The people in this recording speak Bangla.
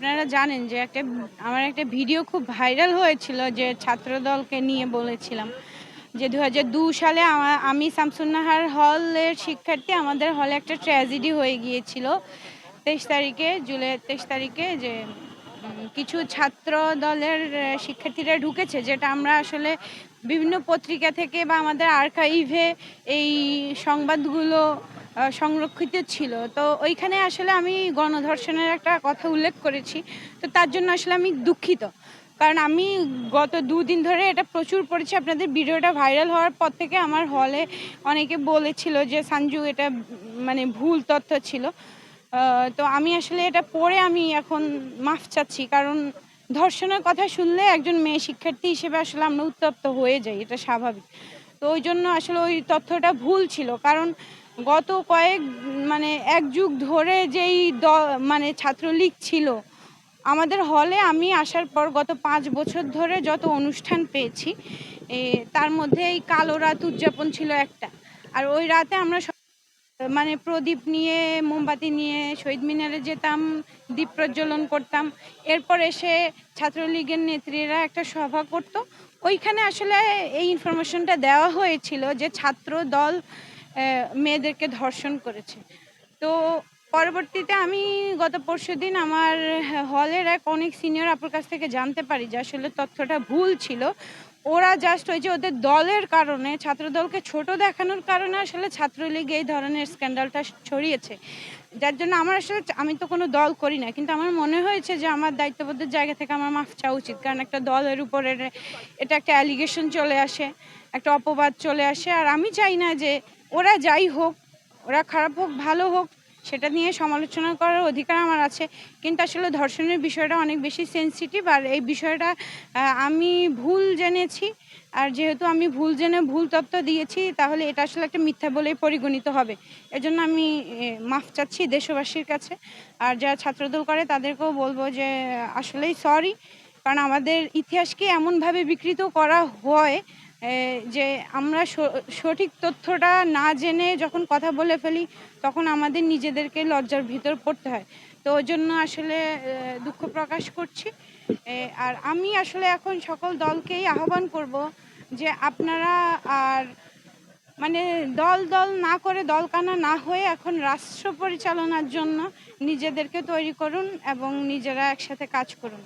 আপনারা জানেন যে একটা, আমার একটা ভিডিও খুব ভাইরাল হয়েছিল যে ছাত্রদলকে নিয়ে বলেছিলাম যে দু সালে আমা- শামসুন্নাহার হলের শিক্ষার্থী, আমাদের হলে একটা ট্র্যাজেডি হয়ে গিয়েছিল তেইশ তারিখে, জুলাই তেইশ তারিখে যে কিছু ছাত্র দলের শিক্ষার্থীরা ঢুকেছে, যেটা আমরা আসলে বিভিন্ন পত্রিকা থেকে বা আমাদের আর্কাইভে এই সংবাদগুলো সংরক্ষিত ছিল। তো ওইখানে আসলে আমি গণধর্ষণের একটা কথা উল্লেখ করেছি। তো তার জন্য আসলে আমি দুঃখিত। কারণ আমি গত দুদিন ধরে এটা প্রচুর পড়েছি। আপনাদের ভিডিওটা ভাইরাল হওয়ার পর থেকে আমার হলে অনেকে বলেছিল যে সঞ্জু এটা মানে ভুল তথ্য ছিল। তো আমি আসলে এটা পড়ে আমি এখন মাফ চাচ্ছি। কারণ ধর্ষণের কথা শুনলে একজন মেয়ে শিক্ষার্থী হিসেবে আসলে আমরা উত্তপ্ত হয়ে যাই। এটা স্বাভাবিক। তো ওই জন্য আসলে ওই তথ্যটা ভুল ছিল। কারণ গত কয়েক মানে এক যুগ ধরে যেই দ মানে ছাত্রলীগ ছিল, আমাদের হলে আমি আসার পর গত পাঁচ বছর ধরে যত অনুষ্ঠান পেয়েছি তার মধ্যে এই কালো রাত উদযাপন ছিল একটা। আর ওই রাতে আমরা মানে প্রদীপ নিয়ে, মোমবাতি নিয়ে, শহীদ মিনারে যেতাম, দীপ প্রজ্বলন করতাম। এরপর এসে ছাত্রলীগের নেত্রীরা একটা সভা করত। ওইখানে আসলে এই ইনফরমেশনটা দেওয়া হয়েছিল যে ছাত্র দল মেয়েদেরকে ধর্ষণ করেছে। তো পরবর্তীতে আমি গত পরশুদিন আমার হলের এক অনেক সিনিয়র আপুর কাছ থেকে জানতে পারি যে আসলে তথ্যটা ভুল ছিল। ওরা জাস্ট ওই যে ওদের দলের কারণে, ছাত্রদলকে ছোট দেখানোর কারণে আসলে ছাত্রলীগ এই ধরনের স্ক্যান্ডালটা ছড়িয়েছে। যার জন্য আমার আসলে আমি তো কোনো দল করি না, কিন্তু আমার মনে হয়েছে যে আমার দায়িত্ববোধের জায়গা থেকে আমার মাফ চাওয়া উচিত। কারণ একটা দলের উপরে এটা একটা অ্যালিগেশন চলে আসে, একটা অপবাদ চলে আসে। আর আমি চাই না যে ওরা যাই হোক, ওরা খারাপ হোক, ভালো হোক, সেটা নিয়ে সমালোচনা করার অধিকার আমার আছে। কিন্তু আসলে ধর্ষণের বিষয়টা অনেক বেশি সেনসিটিভ আর এই বিষয়টা আমি ভুল জেনেছি। আর যেহেতু আমি ভুল জেনে ভুল তথ্য দিয়েছি, তাহলে এটা আসলে একটা মিথ্যা বলেই পরিগণিত হবে। এজন্য আমি মাফ চাচ্ছি দেশবাসীর কাছে। আর যারা ছাত্রদল করে, তাদেরকেও বলব যে, আসলেই সরি কারণ আমাদের ইতিহাসকে এমনভাবে বিকৃত করা হয় যে আমরা সঠিক তথ্যটা না জেনে যখন কথা বলে ফেলি, তখন আমাদের নিজেদেরকে লজ্জার ভিতর পড়তে হয়। তো ওই জন্য আসলে দুঃখ প্রকাশ করছি। আর আমি আসলে এখন সকল দলকেই আহ্বান করব যে আপনারা আর মানে দল দল না করে দলকানা না হয়ে এখন রাষ্ট্র পরিচালনার জন্য নিজেদেরকে তৈরি করুন এবং নিজেরা একসাথে কাজ করুন।